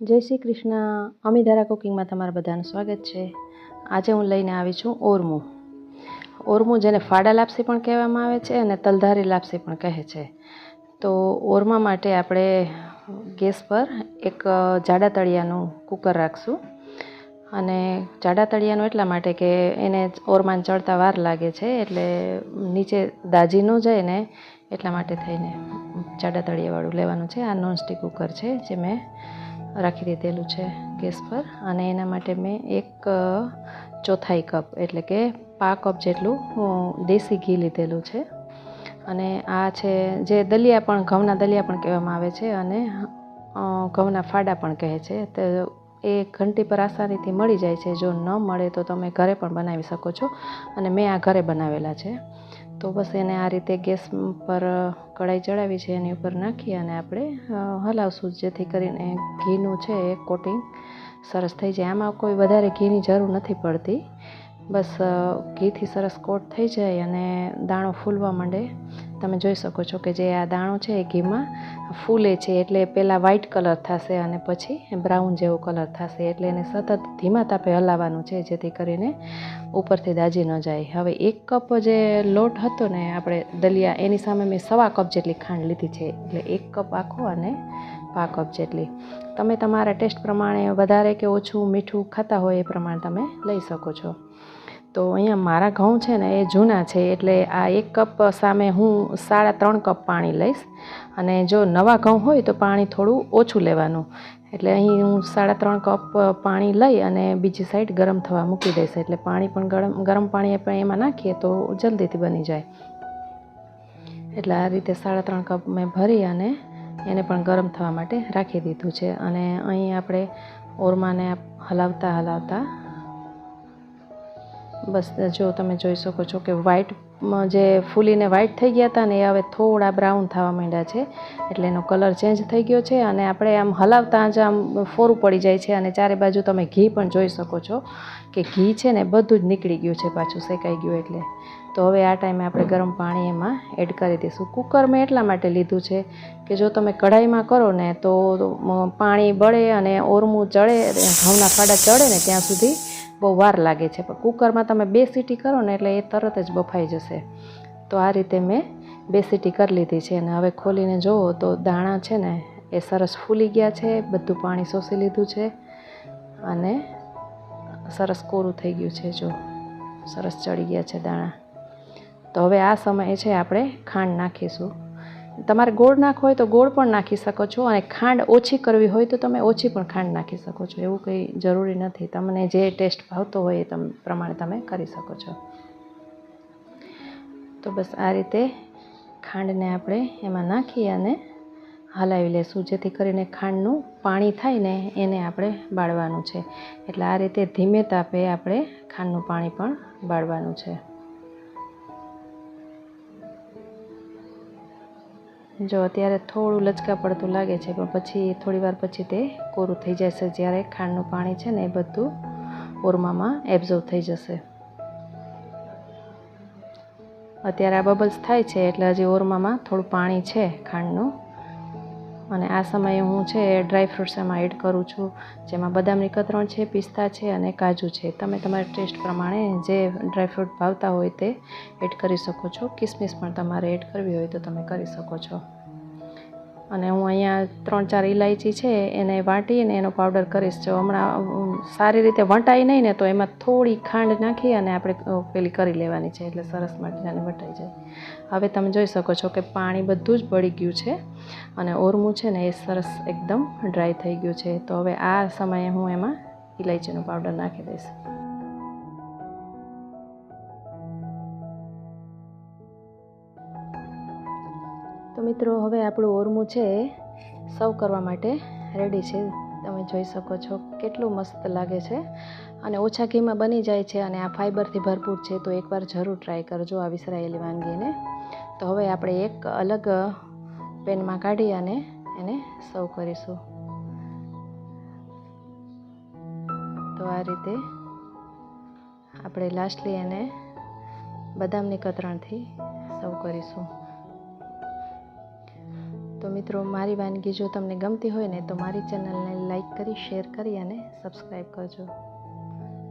જય શ્રી કૃષ્ણ. અમીધારા કુકિંગમાં તમારા બધાનું સ્વાગત છે. આજે હું લઈને આવી છું ઓરમું. ઓરમું જેને ફાડા લાપસી પણ કહેવામાં આવે છે અને તલધારી લાપસી પણ કહે છે. તો ઓરમા માટે આપણે ગેસ પર એક જાડા તળિયાનું કુકર રાખશું. અને જાડા તળિયાનું એટલા માટે કે એને ઓરમાન ચડતા વાર લાગે છે એટલે નીચે દાજી ન જાય ને એટલા માટે થઈને જાડા તળિયાવાળું લેવાનું છે. આ નોનસ્ટિક કુકર છે જે મેં રાખી દીધેલું છે ગેસ પર અને એના માટે મેં એક ચોથાઈ કપ એટલે કે પા કપ જેટલું દેશી ઘી લીધેલું છે. અને આ છે જે દલિયા પણ, ઘઉંના દલિયા પણ કહેવામાં આવે છે અને ઘઉંના ફાડા પણ કહે છે. તો એ ઘંટી પર આસાનીથી મળી જાય છે. જો ન મળે તો તમે ઘરે પણ બનાવી શકો છો. અને મેં આ ઘરે બનાવેલા છે. તો બસ એને આ રીતે ગેસ પર કઢાઈ ચડાવી છે, એની ઉપર નાખી અને આપણે હલાવશું, જેથી કરીને ઘીનું છે એ કોટિંગ સરસ થઈ જાય. આમાં કોઈ વધારે ઘીની જરૂર નથી પડતી. બસ ઘીથી સરસ કોટ થઈ જાય અને દાણો ફૂલવા માંડે. તમે જોઈ શકો છો કે જે આ દાણો છે એ ઘીમાં ફૂલે છે એટલે પહેલાં વ્હાઈટ કલર થશે અને પછી બ્રાઉન જેવો કલર થશે એટલે એને સતત ધીમા તાપે હલાવવાનું છે જેથી કરીને ઉપરથી દાજી ન જાય. હવે એક કપ જે લોટ હતો ને આપણે દલિયા, એની સામે મેં સવા કપ જેટલી ખાંડ લીધી છે એટલે એક કપ આખો અને પા કપ જેટલી. તમે તમારા ટેસ્ટ પ્રમાણે વધારે કે ઓછું મીઠું ખાતા હોય એ પ્રમાણે તમે લઈ શકો છો. તો અહીંયા મારા ઘઉં છે ને એ જૂના છે, એટલે આ એક કપ સામે હું સાડા ત્રણ કપ પાણી લઈશ. અને જો નવા ઘઉં હોય તો પાણી થોડું ઓછું લેવાનું. એટલે અહીં હું સાડા ત્રણ કપ પાણી લઈ અને બીજી સાઈડ ગરમ થવા મૂકી દઈશ. એટલે પાણી પણ ગરમ ગરમ પાણી આપણે એમાં નાખીએ તો જલ્દીથી બની જાય. એટલે આ રીતે સાડા ત્રણ કપ મેં ભરી અને એને પણ ગરમ થવા માટે રાખી દીધું છે. અને અહીં આપણે ઓરમાને હલાવતા હલાવતા બસ, જો તમે જોઈ શકો છો કે વ્હાઇટ જે ફૂલીને વ્હાઇટ થઈ ગયા હતા ને એ હવે થોડા બ્રાઉન થવા માંડ્યા છે, એટલે એનો કલર ચેન્જ થઈ ગયો છે અને આપણે આમ હલાવતા જ આમ ફોરું પડી જાય છે અને ચારે બાજુ તમે ઘી પણ જોઈ શકો છો કે ઘી છે ને બધું જ નીકળી ગયું છે, પાછું શેકાઈ ગયું એટલે. તો હવે આ ટાઈમે આપણે ગરમ પાણી એમાં એડ કરી દઈશું. કુકર મેં એટલા માટે લીધું છે કે જો તમે કઢાઈમાં કરો ને તો પાણી બળે અને ઓરમું ચડે ઘઉંના ફાડા ચડે ને ત્યાં સુધી બહુ વાર લાગે છે. પણ કુકરમાં તમે બે સીટી કરો ને એટલે એ તરત જ બફાઈ જશે. તો આ રીતે મેં બે સીટી કરી લીધી છે અને હવે ખોલીને જુઓ તો દાણા છે ને એ સરસ ફૂલી ગયા છે, બધું પાણી શોષી લીધું છે અને સરસ કોરું થઈ ગયું છે જો. સરસ ચડી ગયા છે દાણા. તો હવે આ સમયે છે આપણે ખાંડ નાખીશું. તમારે ગોળ નાખવો હોય તો ગોળ પણ નાખી શકો છો અને ખાંડ ઓછી કરવી હોય તો તમે ઓછી પણ ખાંડ નાખી શકો છો. એવું કંઈ જરૂરી નથી. તમને જે ટેસ્ટ ભાવતો હોય એ તમે, પ્રમાણે તમે કરી શકો છો. તો બસ આ રીતે ખાંડને આપણે એમાં નાખી અને હલાવી લેશું. જેથી કરીને ખાંડનું પાણી થાય ને એને આપણે બાળવાનું છે. એટલે આ રીતે ધીમે તાપે આપણે ખાંડનું પાણી પણ બાળવાનું છે. જો અત્યારે થોડું લચકા પડતું લાગે છે, પણ પછી થોડી વાર પછી તે કોરું થઈ જશે જ્યારે ખાંડનું પાણી છે ને એ બધું ઓરમામાં એબ્ઝોર્વ થઈ જશે. અત્યારે આ બબલ્સ થાય છે એટલે હજી ઓરમામાં થોડું પાણી છે ખાંડનું. અને આ સમયે હું છે ડ્રાય ફ્રૂટ્સ એમાં એડ કરું છું. જેમાં બદામની કતરણ છે, પિસ્તા છે અને કાજુ છે. તમે તમારા ટેસ્ટ પ્રમાણે જે ડ્રાય ફ્રૂટ ભાવતા હોય તે એડ કરી શકો છો. કિસમિસ પણ તમારે એડ કરવી હોય તો તમે કરી શકો છો. અને હું અહીંયા ત્રણ ચાર ઇલાયચી છે, એને વાટીને એનો પાવડર કરીશ. જો હમણાં સારી રીતે વંટાઈ નહીં ને તો એમાં થોડી ખાંડ નાખી અને આપણે પેલી કરી લેવાની છે, એટલે સરસ મટીને વટાઈ જાય. હવે તમે જોઈ શકો છો કે પાણી બધું જ બળી ગયું છે અને ઓરમું છે ને એ સરસ એકદમ ડ્રાય થઈ ગયું છે. તો હવે આ સમયે હું એમાં ઇલાયચીનો પાવડર નાખી દઈશ. મિત્રો, હવે આપણું ઓરમું છે સર્વ કરવા માટે રેડી છે. તમે જોઈ શકો છો કેટલું મસ્ત લાગે છે અને ઓછા ઘીમાં બની જાય છે અને આ ફાઈબરથી ભરપૂર છે, તો એકવાર જરૂર ટ્રાય કરજો આ વિસરાયેલી વાનગીને. તો હવે આપણે એક અલગ પેનમાં કાઢી અને એને સર્વ કરીશું. તો આ રીતે આપણે લાસ્ટલી એને બદામની કતરણથી સર્વ કરીશું. તો મિત્રો, મારી વાનગી જો તમને ગમતી હોય ને, તો મારી ચેનલને લાઈક કરી, શેર કરી અને સબસ્ક્રાઈબ કરજો.